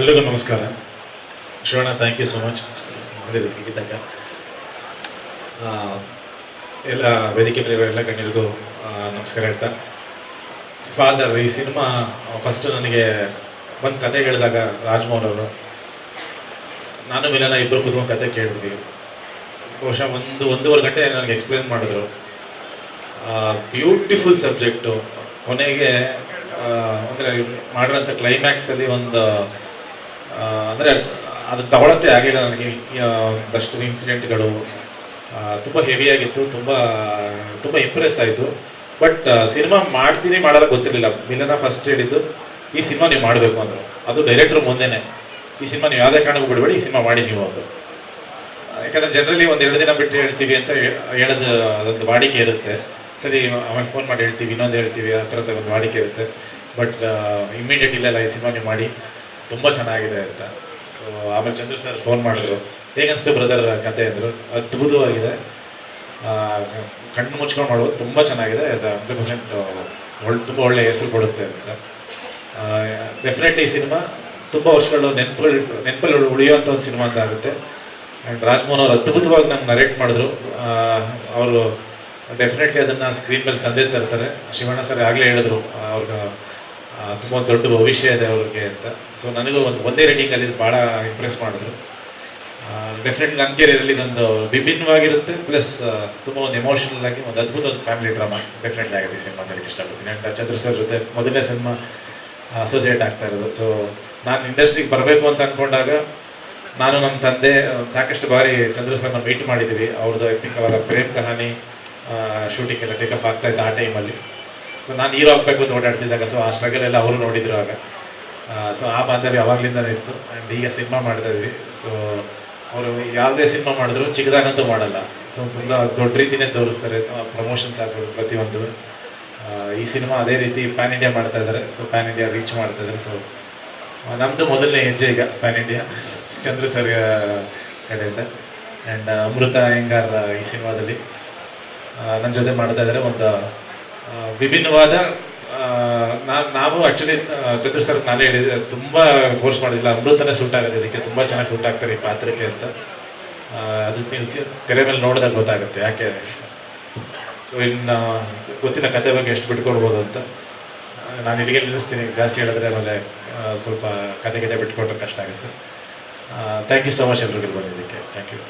ಎಲ್ರಿಗೂ ನಮಸ್ಕಾರ. Shivanna thank you so much ಇದಕ್ಕ ಎಲ್ಲ ವೇದಿಕೆ ಮೇಲೆ ಎಲ್ಲ ಗಣ್ಯರಿಗೂ ನಮಸ್ಕಾರ ಹೇಳ್ತಾ. ಫಾದರ್ ಈ ಸಿನಿಮಾ ಫಸ್ಟ್ ನನಗೆ ಒಂದು ಕತೆ ಹೇಳಿದಾಗ ರಾಜ್ಮೋಹನ್ ಅವರು, ನಾನು ಮಿಲನ ಇಬ್ಬರು ಕೂತ್ಕೊಂಡು ಕತೆ ಕೇಳಿದ್ವಿ. ಬಹುಶಃ ಒಂದು, ಒಂದೂವರೆ ಗಂಟೆ ನನಗೆ ಎಕ್ಸ್ಪ್ಲೇನ್ ಮಾಡಿದ್ರು. ಬ್ಯೂಟಿಫುಲ್ ಸಬ್ಜೆಕ್ಟು ಕೊನೆಗೆ ಅಂದರೆ ಮಾಡಿರೋಂಥ ಕ್ಲೈಮ್ಯಾಕ್ಸಲ್ಲಿ ಒಂದು ಅಂದರೆ ಅದು ತಗೊಳಕ್ಕೆ ಆಗಲಿಲ್ಲ ನನಗೆ. ಒಂದಷ್ಟು ಇನ್ಸಿಡೆಂಟ್ಗಳು ತುಂಬ ಹೆವಿಯಾಗಿತ್ತು ತುಂಬ ತುಂಬ ಇಂಪ್ರೆಸ್ ಆಯಿತು. ಬಟ್ ಸಿನಿಮಾ ಮಾಡ್ತೀನಿ ಮಾಡಲ್ಲ ಗೊತ್ತಿರಲಿಲ್ಲ. ಮಿಲನ ಫಸ್ಟ್ ಹೇಳಿದ್ದು, ಈ ಸಿನಿಮಾ ನೀವು ಮಾಡಬೇಕು ಅಂದರು. ಅದು ಡೈರೆಕ್ಟ್ರ್ ಮುಂದೆನೆ. ಈ ಸಿನಿಮಾ ನೀವು ಯಾವುದೇ ಕಾರಣಕ್ಕೂ ಬಿಡಬೇಡಿ, ಈ ಸಿನಿಮಾ ಮಾಡಿ ನೀವು ಅಂದರು. ಯಾಕಂದರೆ ಜನರಲಿ ಒಂದು ಎರಡು ದಿನ ಬಿಟ್ಟು ಹೇಳ್ತೀವಿ ಅಂತ ಹೇಳೋದು, ಅದೊಂದು ವಾಡಿಕೆ ಇರುತ್ತೆ. ಸರಿ ಆಮೇಲೆ ಫೋನ್ ಮಾಡಿ ಹೇಳ್ತೀವಿ, ಇನ್ನೊಂದು ಹೇಳ್ತೀವಿ, ಆ ಥರದ ಒಂದು ವಾಡಿಕೆ ಇರುತ್ತೆ. ಬಟ್ ಇಮ್ಮಿಡಿಯೇಟ್ ಇಲ್ಲೆಲ್ಲ ಈ ಸಿನಿಮಾ ನೀವು ಮಾಡಿ. ತುಂಬ ಚೆನ್ನಾಗಿದೆ ಅಂತ. ಸೊ ಆಮೇಲೆ ಚಂದ್ರ ಸರ್ ಫೋನ್ ಮಾಡಿದ್ರು. ಹೇಗನ್ಸ್ತು ಬ್ರದರ್ ಕತೆ? ಅಂದರು. ಅದ್ಭುತವಾಗಿದೆ. ಕಣ್ಣು ಮುಚ್ಕೊಂಡು ಮಾಡ್ಬೋದು ತುಂಬ ಚೆನ್ನಾಗಿದೆ. ಅದು ಹಂಡ್ರೆಡ್ ಪರ್ಸೆಂಟ್ ಒಳ್ಳೆ ತುಂಬ ಒಳ್ಳೆಯ ಹೆಸರು ಕೊಡುತ್ತೆ ಅಂತ. ಡೆಫಿನೆಟ್ಲಿ ಈ ಸಿನಿಮಾ ತುಂಬ ವರ್ಷಗಳು ನೆನ್ಪಲ್ಲಿ ನೆನಪಲ್ಲಿ ಉಳಿಯುವಂಥ ಒಂದು ಸಿನಿಮಾ ಅಂತ ಆಗುತ್ತೆ. ಆ್ಯಂಡ್ ರಾಜ್ಮೋಹನ್ ಅವರು ಅದ್ಭುತವಾಗಿ ನಂಗೆ ನರೇಟ್ ಮಾಡಿದ್ರು. ಅವರು ಡೆಫಿನೆಟ್ಲಿ ಅದನ್ನು ಸ್ಕ್ರೀನ್ ಮೇಲೆ ತಂದೆ ತರ್ತಾರೆ. ಶಿವಣ್ಣ ಸರ್ ಆಗಲೇ ಹೇಳಿದ್ರು, ಅವ್ರಿಗೆ ತುಂಬ ದೊಡ್ಡ ಭವಿಷ್ಯ ಇದೆ ಅವ್ರಿಗೆ ಅಂತ. ಸೊ ನನಗೂ ಒಂದು ಒಂದೇ ರೇಟಿಂಗಲ್ಲಿ ಭಾಳ ಇಂಪ್ರೆಸ್ ಮಾಡಿದ್ರು. ಡೆಫಿನೆಟ್ಲಿ ನನ್ನ ಕೆರಿಯರಲ್ಲಿ ಇದೊಂದು ವಿಭಿನ್ನವಾಗಿರುತ್ತೆ. ಪ್ಲಸ್ ತುಂಬ ಒಂದು ಎಮೋಷನಲ್ ಆಗಿ ಒಂದು ಅದ್ಭುತ ಒಂದು ಫ್ಯಾಮಿಲಿ ಡ್ರಾಮಾ ಡೆಫಿನೆಟ್ಲಿ ಆಗುತ್ತೆ ಈ ಸಿನಿಮಾ ಅಂತ ಹೇಳಕ್ಕೆ ಇಷ್ಟಪಡ್ತೀನಿ ಆ್ಯಂಡ್ ಚಂದ್ರ ಸರ್ ಜೊತೆ ಮೊದಲನೇ ಸಿನಿಮಾ ಅಸೋಸಿಯೇಟ್ ಆಗ್ತಾ ಇರೋದು. ಸೊ ನಾನು ಇಂಡಸ್ಟ್ರಿಗೆ ಬರಬೇಕು ಅಂತ ಅಂದ್ಕೊಂಡಾಗ ನಾನು ನಮ್ಮ ತಂದೆ ಸಾಕಷ್ಟು ಬಾರಿ ಚಂದ್ರ ಸರ್ನ ಮೀಟ್ ಮಾಡಿದ್ದೀವಿ. ಅವ್ರದ್ದು ಐ ಥಿಂಕ್ ಅವಾಗ ಪ್ರೇಮ್ ಕಹಾನಿ ಶೂಟಿಂಗ್ ಎಲ್ಲ ಟೇಕಫ್ ಆಗ್ತಾಯಿತ್ತು ಆ ಟೈಮಲ್ಲಿ ಸೊ ನಾನು ಹೀರೋ ಆಗಬೇಕು ಅಂತ ಓಡಾಡ್ತಿದ್ದಾಗ ಸೊ ಆ ಸ್ಟ್ರಗಲ್ ಎಲ್ಲ ಅವರು ನೋಡಿದ್ರು ಆಗ. ಸೊ ಆ ಬಾಂಧವ್ಯ ಅವಾಗ್ಲಿಂದನೇ ಇತ್ತು. ಆ್ಯಂಡ್ ಈಗ ಸಿನಿಮಾ ಮಾಡ್ತಾ ಇದ್ವಿ. ಸೊ ಅವರು ಯಾವುದೇ ಸಿನಿಮಾ ಮಾಡಿದ್ರು ಚಿಕ್ಕದಾಗಂತೂ ಮಾಡಲ್ಲ. ಸೊ ತುಂಬ ದೊಡ್ಡ ರೀತಿನೇ ತೋರಿಸ್ತಾರೆ. ಪ್ರಮೋಷನ್ಸ್ ಆಗ್ಬೋದು ಪ್ರತಿಯೊಂದು. ಈ ಸಿನಿಮಾ ಅದೇ ರೀತಿ ಪ್ಯಾನ್ ಇಂಡಿಯಾ ಮಾಡ್ತಾ ಇದ್ದಾರೆ ಸೊ ಪ್ಯಾನ್ ಇಂಡಿಯಾ ರೀಚ್ ಮಾಡ್ತಾ ಇದ್ದಾರೆ ಸೊ ನಮ್ಮದು ಮೊದಲನೇ ಹೆಜ್ಜೆ ಈಗ ಪ್ಯಾನ್ ಇಂಡಿಯಾ ಚಂದ್ರ ಸರ್ ಕಡೆಯಿಂದ. ಆ್ಯಂಡ್ ಅಮೃತ ಅಯ್ಯಂಗಾರ್ ಈ ಸಿನಿಮಾದಲ್ಲಿ. ನನ್ನ ಜೊತೆ ಮಾಡ್ತಾ ಇದ್ದಾರೆ ಒಂದು ವಿಭಿನ್ನವಾದ ನಾನು ನಾವು ಆ್ಯಕ್ಚುಲಿ ಚಂದ್ರ ಸರ್ ನಾನು ಹೇಳಿದೆ, ತುಂಬ ಫೋರ್ಸ್ ಮಾಡಿಲ್ಲ ಅಮೃತನೇ ಸೂಟ್ ಆಗುತ್ತೆ ಇದಕ್ಕೆ. ತುಂಬ ಚೆನ್ನಾಗಿ ಸೂಟ್ ಆಗ್ತಾರೆ ಈ ಪಾತ್ರಕ್ಕೆ ಅಂತ. ಅದು ತೆರೆ ಮೇಲೆ ನೋಡಿದಾಗ ಗೊತ್ತಾಗುತ್ತೆ ಯಾಕೆ ಸೊ ಇನ್ನು ಗೊತ್ತಿಲ್ಲ ಕತೆ ಬಗ್ಗೆ ಎಷ್ಟು ಬಿಟ್ಕೊಡ್ಬೋದು ಅಂತ. ನಾನು ಇಲ್ಲಿಗೆ ನಿಲ್ಲಿಸ್ತೀನಿ. ಜಾಸ್ತಿ ಹೇಳಿದ್ರೆ ಆಮೇಲೆ ಸ್ವಲ್ಪ ಕತೆ ಕತೆ ಬಿಟ್ಕೊಟ್ರೆ ಕಷ್ಟ ಆಗುತ್ತೆ. ಥ್ಯಾಂಕ್ ಯು ಸೊ ಮಚ್ ಎಲ್ರಿಗೂ ಬಂದಿದ್ದಕ್ಕೆ. Thank you